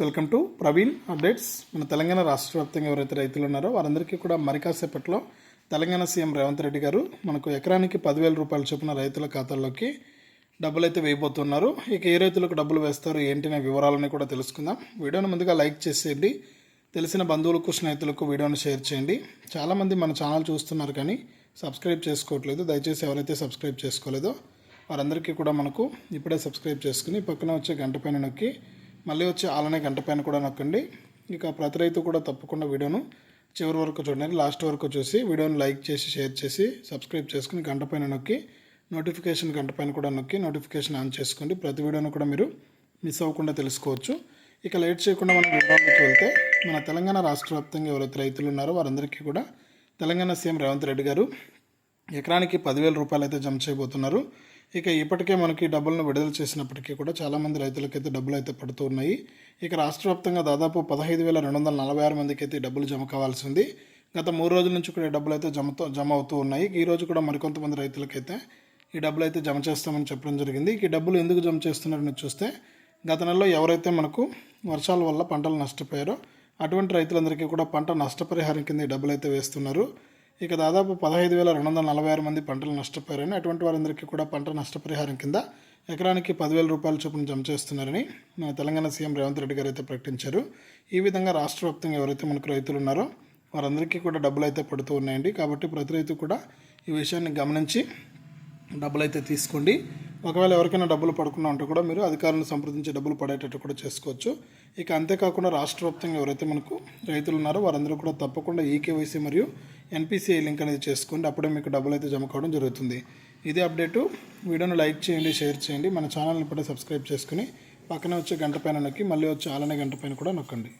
Welcome to Praveen updates. మన తెలంగాణ రాష్ట్ర వ్యాప్తంగా ఎవరైతే రైతులు ఉన్నారో వారందరికీ కూడా మరి కాసేపట్లో తెలంగాణ సీఎం రేవంత్ రెడ్డి గారు మనకు ఎకరానికి పదివేల రూపాయలు చొప్పున రైతుల ఖాతాల్లోకి డబ్బులు అయితే వేయబోతున్నారు. ఇక ఏ రైతులకు డబ్బులు వేస్తారు ఏంటనే వివరాలని కూడా తెలుసుకుందాం. వీడియోని ముందుగా లైక్ చేసేయండి. తెలిసిన బంధువులకు స్నేహితులకు వీడియోని షేర్ చేయండి. చాలామంది మన ఛానల్ చూస్తున్నారు కానీ సబ్స్క్రైబ్ చేసుకోవట్లేదు. దయచేసి ఎవరైతే సబ్స్క్రైబ్ చేసుకోలేదో వారందరికీ కూడా మనకు ఇప్పుడే సబ్స్క్రైబ్ చేసుకుని పక్కన వచ్చే గంట పైన నొక్కి మళ్ళీ వచ్చి అలానే గంట పైన కూడా నొక్కండి. ఇక ప్రతి రైతు కూడా తప్పకుండా వీడియోను చివరి వరకు చూడండి. లాస్ట్ వరకు చూసి వీడియోని లైక్ చేసి షేర్ చేసి సబ్స్క్రైబ్ చేసుకుని గంట పైన నొక్కి నోటిఫికేషన్ గంట పైన కూడా నొక్కి నోటిఫికేషన్ ఆన్ చేసుకోండి ప్రతి వీడియోను కూడా మీరు మిస్ అవ్వకుండా తెలుసుకోవచ్చు. ఇక లేట్ చేయకుండా మనం వివరాల్లోకి వెళ్తే మన తెలంగాణ రాష్ట్ర వ్యాప్తంగా ఎవరైతే రైతులు ఉన్నారో వారందరికీ కూడా తెలంగాణ సీఎం రేవంత్ రెడ్డి గారు ఎకరానికి పదివేల రూపాయలు అయితే జమ చేయబోతున్నారు. ఇక ఇప్పటికే మనకి డబ్బులను విడుదల చేసినప్పటికీ కూడా చాలామంది రైతులకైతే డబ్బులు అయితే పడుతూ ఉన్నాయి. ఇక రాష్ట్ర వ్యాప్తంగా దాదాపు పదహైదు వేల రెండు వందల నలభై ఆరు మందికి అయితే డబ్బులు జమ కావాల్సింది. గత మూడు రోజుల నుంచి కూడా ఈ డబ్బులు అయితే జమతో జమ అవుతూ ఉన్నాయి. ఈ రోజు కూడా మరికొంతమంది రైతులకైతే ఈ డబ్బులు అయితే జమ చేస్తామని చెప్పడం జరిగింది. ఈ డబ్బులు ఎందుకు జమ చేస్తున్నారని చూస్తే గత నెలలో ఎవరైతే మనకు వర్షాల వల్ల పంటలు నష్టపోయారో అటువంటి రైతులందరికీ కూడా పంట నష్టపరిహారం కింద ఈ డబ్బులు అయితే వేస్తున్నారు. ఇక దాదాపు పదహైదు వేల రెండు వందల నలభై ఆరు మంది పంటలు నష్టపోయారని అటువంటి వారందరికీ కూడా పంట నష్టపరిహారం కింద ఎకరానికి పదివేల రూపాయల చొప్పున జమ చేస్తున్నారని మన తెలంగాణ సీఎం రేవంత్ రెడ్డి గారు అయితే ప్రకటించారు. ఈ విధంగా రాష్ట్ర వ్యాప్తంగా ఎవరైతే మనకు రైతులు ఉన్నారో వారందరికీ కూడా డబ్బులు అయితే పడుతూ ఉన్నాయండి. కాబట్టి ప్రతి రైతు కూడా ఈ విషయాన్ని గమనించి డబ్బులు అయితే తీసుకోండి. ఒకవేళ ఎవరికైనా డబ్బులు పడకుండా ఉంటే కూడా మీరు అధికారులను సంప్రదించి డబ్బులు పడేటట్టు కూడా చేసుకోవచ్చు. ఇక అంతేకాకుండా రాష్ట్ర వ్యాప్తంగా ఎవరైతే మనకు రైతులు ఉన్నారో వారందరూ కూడా తప్పకుండా ఈకేవైసీ మరియు ఎన్పిసిఐ లింక్ అనేది చేసుకోండి. అప్పుడే మీకు డబ్బులు అయితే జమ కావడం జరుగుతుంది. ఇదే అప్డేటు. వీడియోను లైక్ చేయండి షేర్ చేయండి. మన ఛానల్ని ఇప్పుడే సబ్స్క్రైబ్ చేసుకుని పక్కనే వచ్చే గంట పైన నొక్కి మళ్ళీ వచ్చే ఆలనే గంట పైన కూడా నొక్కండి.